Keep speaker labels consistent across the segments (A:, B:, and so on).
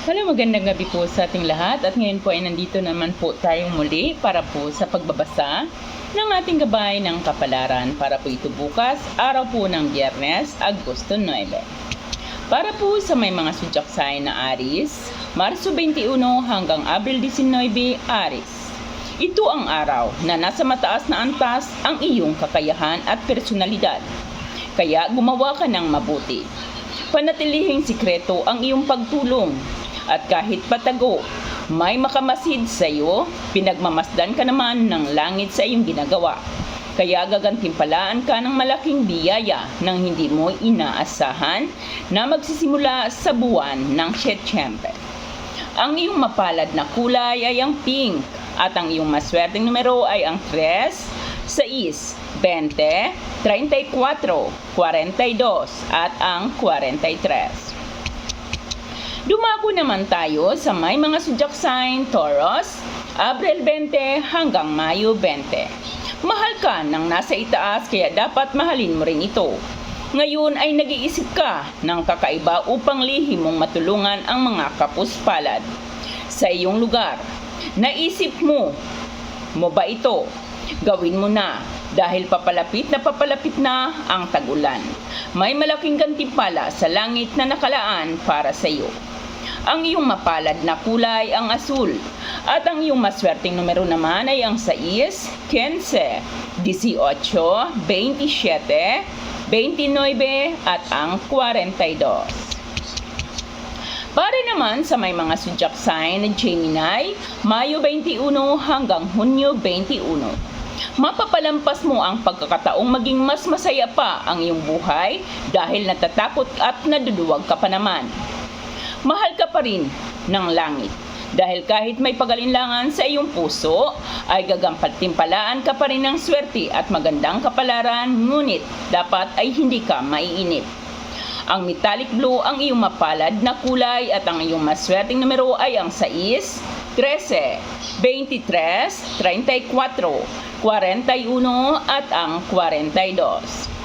A: Hello, magandang gabi po sa ating lahat at ngayon po ay nandito naman po tayong muli para po sa pagbabasa ng ating gabay ng kapalaran para po ito bukas, araw po ng Biyernes, Agosto 9. Para po sa may mga sudyak sign na Aris, Marso 21 hanggang Abril 19, Aris. Ito ang araw na nasa mataas na antas ang iyong kakayahan at personalidad. Kaya gumawa ka ng mabuti. Panatilihing sikreto ang iyong pagtulong at kahit patago, may makamasid sa iyo, pinagmamasdan ka naman ng langit sa iyong ginagawa. Kaya gagantimpalaan ka ng malaking biyaya nang hindi mo inaasahan na magsisimula sa buwan ng Setyembre. Ang iyong mapalad na kulay ay ang pink at ang iyong maswerteng numero ay ang 3, 6, 20, 34, 42 at ang 43. Dumako naman tayo sa may mga zodiac sign Taurus, Abril 20 hanggang Mayo 20. Mahal ka ng nasa itaas kaya dapat mahalin mo rin ito. Ngayon ay nag-iisip ka ng kakaiba upang lihim mong matulungan ang mga kapuspalad sa iyong lugar. Naisip mo, mo ba ito? Gawin mo na dahil papalapit na papalapit na ang tagulan. May malaking gantimpala sa langit na nakalaan para sa iyo. Ang iyong mapalad na kulay ang asul at ang iyong maswerteng numero naman ay ang 6, 15, 18, 27, 29 at ang 42. Para naman sa may mga zodiac sign na Gemini, Mayo 21 hanggang Hunyo 21. Mapapalampas mo ang pagkakataong maging mas masaya pa ang iyong buhay dahil natatakot at naduduwag ka pa naman. Mahal ka pa rin ng langit dahil kahit may pagalinlangan sa iyong puso, ay gagampatimpalaan ka pa rin ng swerte at magandang kapalaran, ngunit dapat ay hindi ka maiinip. Ang metallic blue ang iyong mapalad na kulay at ang iyong maswerteng numero ay ang 6, 13, 23, 34, 41 at ang 42.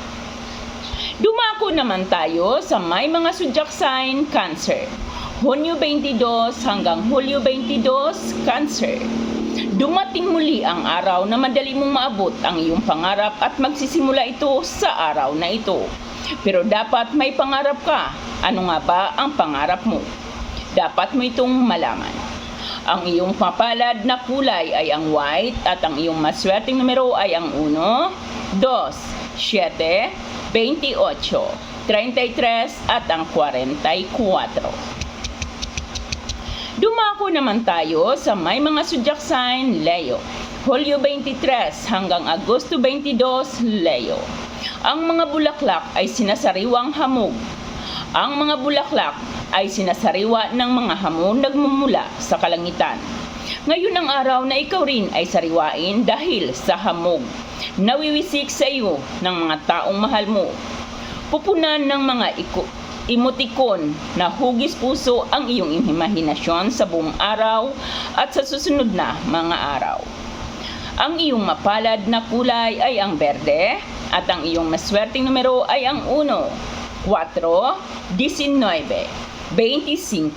A: Dumako naman tayo sa may mga zodiac sign Cancer. Hunyo 22 hanggang Hulyo 22, Cancer. Dumating muli ang araw na madali mong maabot ang iyong pangarap at magsisimula ito sa araw na ito. Pero dapat may pangarap ka. Ano nga ba ang pangarap mo? Dapat mo itong malaman. Ang iyong papalad na kulay ay ang white at ang iyong maswerteng numero ay ang 1, 2, 7, 28, 33 at ang 44. Dumako naman tayo sa may mga sign Leo. Hulyo 23 hanggang Agosto 22, Leo. Ang mga bulaklak ay sinasariwang hamog. Ang mga bulaklak ay sinasariwa ng mga hamon nagmumula sa kalangitan. Ngayon ang araw na ikaw rin ay sariwain dahil sa hamog. Nawiwisik sa iyo ng mga taong mahal mo. Pupunan ng mga iko, emotikon na hugis puso ang iyong imahinasyon sa buong araw at sa susunod na mga araw. Ang iyong mapalad na kulay ay ang berde at ang iyong maswerteng numero ay ang 1, 4, 19, 25,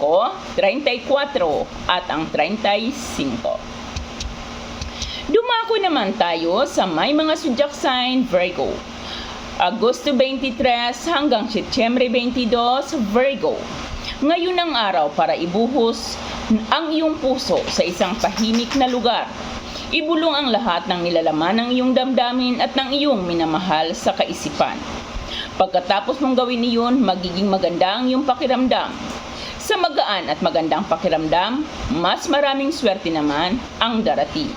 A: 34 at ang 35. Dumako naman tayo sa may mga zodiac sign Virgo. Agosto 23 hanggang Setyembre 22, Virgo. Ngayon ang araw para ibuhos ang iyong puso sa isang tahimik na lugar. Ibulong ang lahat ng nilalaman ng iyong damdamin at ng iyong minamahal sa kaisipan. Pagkatapos mong gawin iyon, magiging maganda ang iyong pakiramdam. Sa magaan at magandang pakiramdam, mas maraming swerte naman ang darating.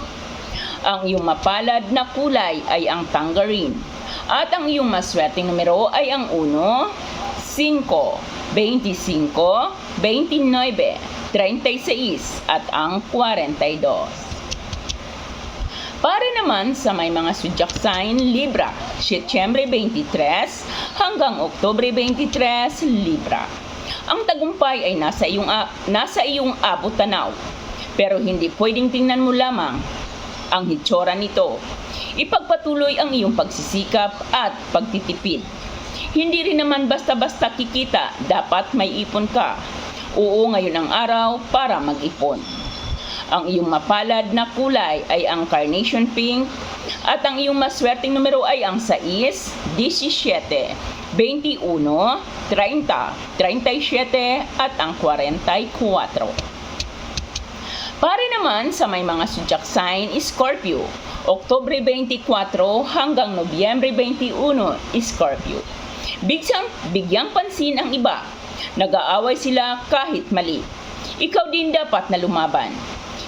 A: Ang iyong mapalad na kulay ay ang tangerine. At ang iyong maswerteng numero ay ang 1, 5, 25, 29, 36 at ang 42. Para naman sa may mga zodiac sign Libra, Setyembre 23 hanggang Oktobre 23, Libra. Ang tagumpay ay nasa iyong nasa iyong abot tanaw. Pero hindi pwedeng tingnan mo lamang ang hitsura nito. Ipagpatuloy ang iyong pagsisikap at pagtitipid. Hindi rin naman basta-basta kikita, dapat may ipon ka. Oo, ngayon ang araw para mag-ipon. Ang iyong mapalad na kulay ay ang carnation pink at ang iyong maswerteng numero ay ang 6, 17, 21, 30, 37 at ang 44. Pare naman sa may mga zodiac sign, Scorpio. Oktobre 24 hanggang Nobyembre 21, Scorpio. Bigyang, bigyang pansin ang iba. Nag-aaway sila kahit mali. Ikaw din dapat na lumaban.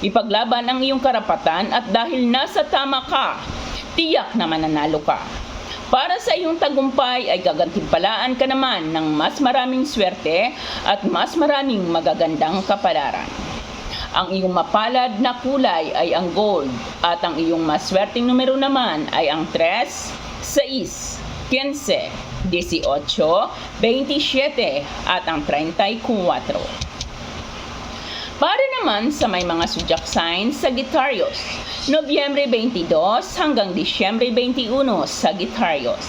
A: Ipaglaban ang iyong karapatan at dahil nasa tama ka, tiyak na mananalo ka. Para sa iyong tagumpay ay gagantimpalaan ka naman ng mas maraming swerte at mas maraming magagandang kapalaran. Ang iyong mapalad na kulay ay ang gold at ang iyong maswerteng numero naman ay ang 3, 6, 15, 18, 27 at ang 34. Para naman sa may mga zodiac signs Sagittarius, Nobyembre 22 hanggang Disyembre 21 Sagittarius.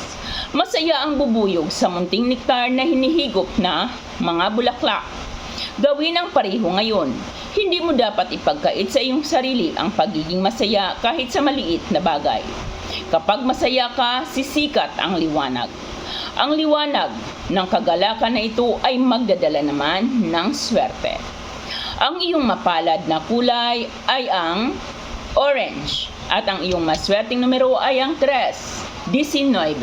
A: Masaya ang bubuyog sa munting nektar na hinihigop na mga bulaklak. Gawin ang pareho ngayon. Hindi mo dapat ipagkait sa iyong sarili ang pagiging masaya kahit sa maliit na bagay. Kapag masaya ka, sisikat ang liwanag. Ang liwanag ng kagalakan na ito ay magdadala naman ng swerte. Ang iyong mapalad na kulay ay ang orange at ang iyong maswerteng numero ay ang 3, 19,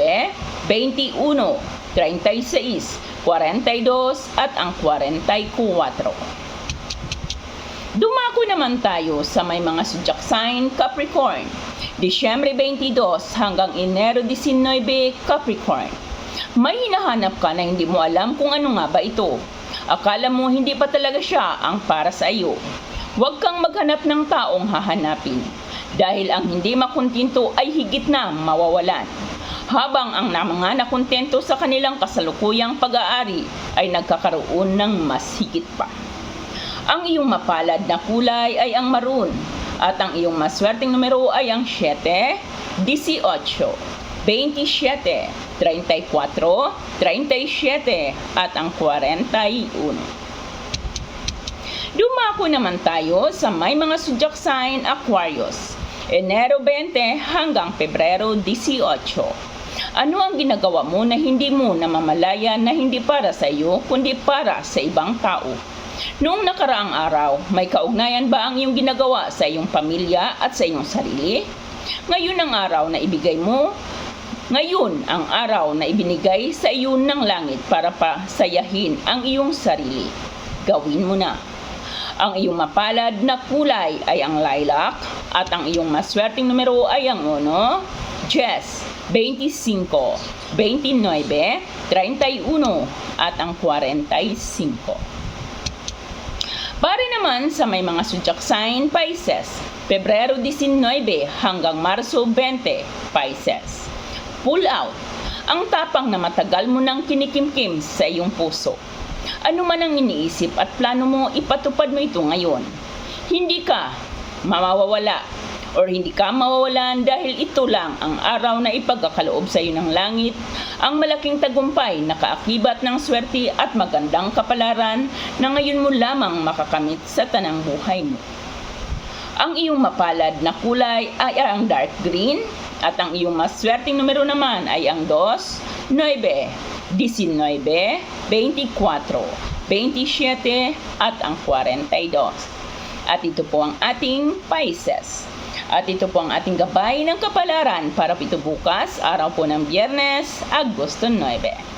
A: 21, 36, 42 at ang 44. Dumako naman tayo sa may mga zodiac sign Capricorn. Disyembre 22 hanggang Enero 19 Capricorn. May hinahanap ka na hindi mo alam kung ano nga ba ito. Akala mo hindi pa talaga siya ang para sa iyo. Huwag kang maghanap ng taong hahanapin. Dahil ang hindi makontento ay higit na mawawalan. Habang ang mga nakontento sa kanilang kasalukuyang pag-aari ay nagkakaroon ng mas higit pa. Ang iyong mapalad na kulay ay ang maroon at ang iyong maswerteng numero ay ang 7, 18, 27, 34, 37 at ang 41. Dumako naman tayo sa may mga zodiac sign Aquarius. Enero 20 hanggang Pebrero 18. Ano ang ginagawa mo na hindi mo namamalaya na hindi para sa iyo kundi para sa ibang tao? Noong nakaraang araw, may kaugnayan ba ang iyong ginagawa sa iyong pamilya at sa iyong sarili? Ngayon ang araw na ibigay mo, ngayon ang araw na ibinigay sa iyo ng langit para pasayahin ang iyong sarili. Gawin mo na. Ang iyong mapalad na kulay ay ang lilac at ang iyong maswerteng numero ay ang 1, 10, 25, 29, 31 at ang 45. Pare naman sa may mga sign Pisces, Pebrero 19 hanggang Marso 20, Pisces. Pull out. Ang tapang na matagal mo nang kinikimkim sa iyong puso. Ano man ang iniisip at plano mo, ipatupad mo ito ngayon. Hindi ka mawawala or hindi ka mawawalan dahil ito lang ang araw na ipagkakaloob sa iyo ng langit, ang malaking tagumpay na kaakibat ng swerte at magandang kapalaran na ngayon mo lamang makakamit sa tanang buhay mo. Ang iyong mapalad na kulay ay ang dark green at ang iyong maswerteng numero naman ay ang 2, 9, 19, 24, 27 at ang 42. At ito po ang ating Pisces. At ito po ang ating gabay ng kapalaran para po ito bukas, araw po ng Biyernes, Agosto 9.